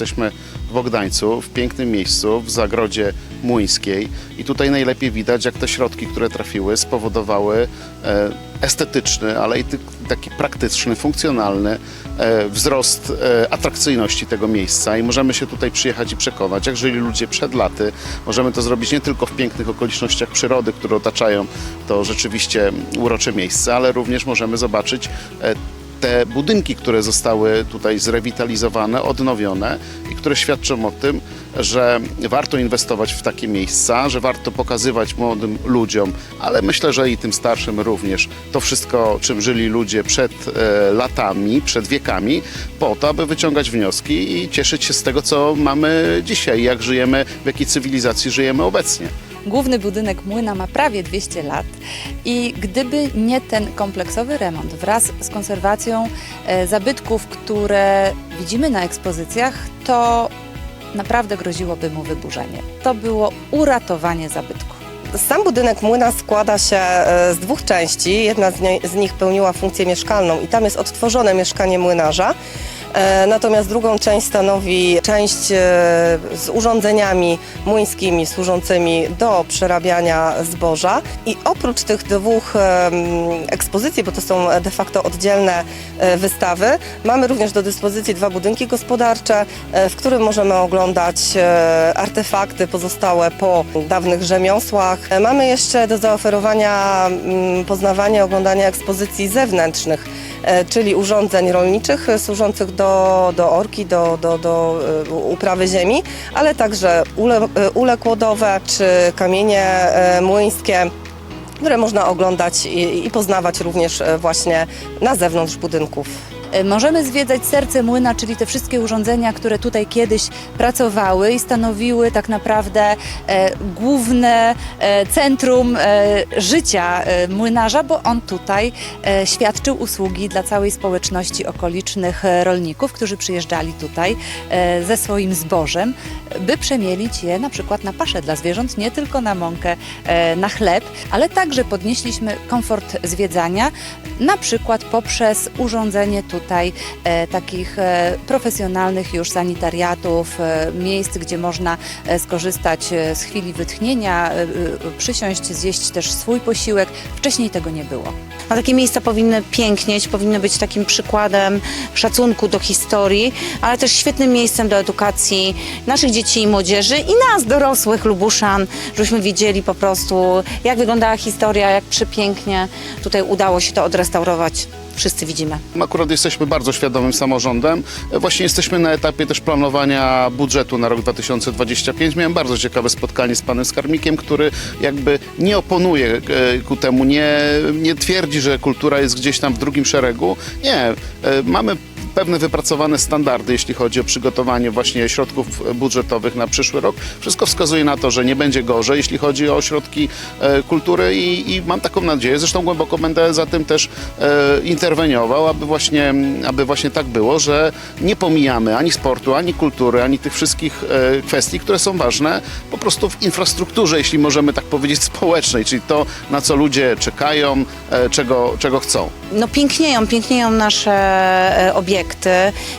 Jesteśmy w Bogdańcu, w pięknym miejscu, w zagrodzie Młyńskiej i tutaj najlepiej widać, jak te środki, które trafiły, spowodowały e, estetyczny, ale i taki praktyczny, funkcjonalny e, wzrost e, atrakcyjności tego miejsca i możemy się tutaj przyjechać i przekonać, jak żyli ludzie przed laty. Możemy to zrobić nie tylko w pięknych okolicznościach przyrody, które otaczają to rzeczywiście urocze miejsce, ale również możemy zobaczyć te budynki, które zostały tutaj zrewitalizowane, odnowione i które świadczą o tym, że warto inwestować w takie miejsca, że warto pokazywać młodym ludziom, ale myślę, że i tym starszym również to wszystko, czym żyli ludzie przed e, latami, przed wiekami, po to, aby wyciągać wnioski i cieszyć się z tego, co mamy dzisiaj, jak żyjemy, w jakiej cywilizacji żyjemy obecnie. Główny budynek młyna ma prawie 200 lat i gdyby nie ten kompleksowy remont wraz z konserwacją e, zabytków, które widzimy na ekspozycjach, to naprawdę groziłoby mu wyburzenie. To było uratowanie zabytku. Sam budynek młyna składa się e, z dwóch części. Jedna z, nie, z nich pełniła funkcję mieszkalną i tam jest odtworzone mieszkanie młynarza. E, Natomiast drugą część stanowi część e, z urządzeniami młyńskimi służącymi do przerabiania zboża. I oprócz tych dwóch ekspozycji, bo to są de facto oddzielne e, wystawy, mamy również do dyspozycji dwa budynki gospodarcze, w którym możemy oglądać artefakty pozostałe po dawnych rzemiosłach. Mamy jeszcze do zaoferowania mm, poznawanie, oglądanie ekspozycji zewnętrznych, czyli urządzeń rolniczych e, służących do, do orki, do, do, do e, uprawy ziemi, ale także ule, e, ule kłodowe czy kamienie e, młyńskie które można oglądać i, i poznawać również e, właśnie na zewnątrz budynków. E, Możemy zwiedzać serce młyna, czyli te wszystkie urządzenia, które tutaj kiedyś pracowały i stanowiły tak naprawdę e, główne e, centrum życia młynarza, bo on tutaj świadczył usługi dla całej społeczności okolicznych rolników, którzy przyjeżdżali tutaj ze swoim zbożem, by przemielić je na przykład na paszę dla zwierząt, nie tylko na mąkę, na chleb, ale także podnieśliśmy komfort zwiedzania, na przykład poprzez urządzenie tutaj e, takich e, profesjonalnych już sanitariatów, e, miejsc, gdzie można skorzystać z chwili wytchnienia, przysiąść, zjeść też swój posiłek. Wcześniej tego nie było. No, takie miejsca powinny pięknieć, powinny być takim przykładem szacunku do historii, ale też świetnym miejscem do edukacji naszych dzieci i młodzieży i nas, dorosłych Lubuszan, żebyśmy wiedzieli po prostu, jak wyglądała historia, jak przepięknie tutaj udało się to odrestaurować. Wszyscy widzimy. Akurat jesteśmy bardzo świadomym samorządem. Właśnie jesteśmy na etapie też planowania budżetu na rok 2025. Miałem bardzo ciekawe spotkanie z panem Skarmikiem, który jakby nie oponuje e, ku temu, nie, nie twierdzi, że kultura jest gdzieś tam w drugim szeregu. Nie, e, mamy pewne wypracowane standardy, jeśli chodzi o przygotowanie właśnie środków budżetowych na przyszły rok. Wszystko wskazuje na to, że nie będzie gorzej, jeśli chodzi o środki e, kultury i, i mam taką nadzieję, zresztą głęboko będę za tym też e, interweniował, aby właśnie, aby właśnie tak było, że nie pomijamy ani sportu, ani kultury, ani tych wszystkich e, kwestii, które są ważne po prostu w infrastrukturze, jeśli możemy tak powiedzieć, społecznej, czyli to, na co ludzie czekają, czego, czego chcą. No pięknieją, pięknieją nasze e, obiekty,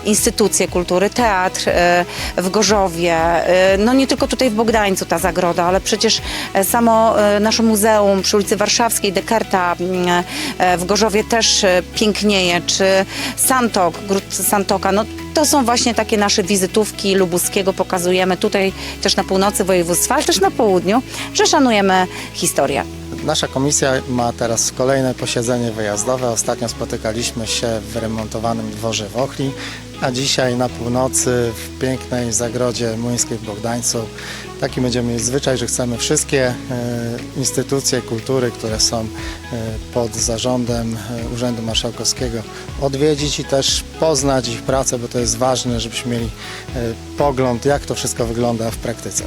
instytucje kultury, teatr e, w Gorzowie, e, no nie tylko tutaj w Bogdańcu ta zagroda, ale przecież samo nasze muzeum przy ulicy Warszawskiej, Dekerta e, w Gorzowie też pięknieje, czy Santok, Gród Santoka, no to są właśnie takie nasze wizytówki lubuskiego, pokazujemy tutaj też na północy województwa, ale też na południu, że szanujemy historię. Nasza komisja ma teraz kolejne posiedzenie wyjazdowe. Ostatnio spotykaliśmy się w remontowanym dworze w Ochli, a dzisiaj na północy w pięknej zagrodzie młyńskiej w Bogdańcu. Taki będziemy mieć zwyczaj, że chcemy wszystkie e, instytucje kultury, które są e, pod zarządem e, Urzędu Marszałkowskiego odwiedzić i też poznać ich pracę, bo to jest ważne, żebyśmy mieli pogląd, jak to wszystko wygląda w praktyce.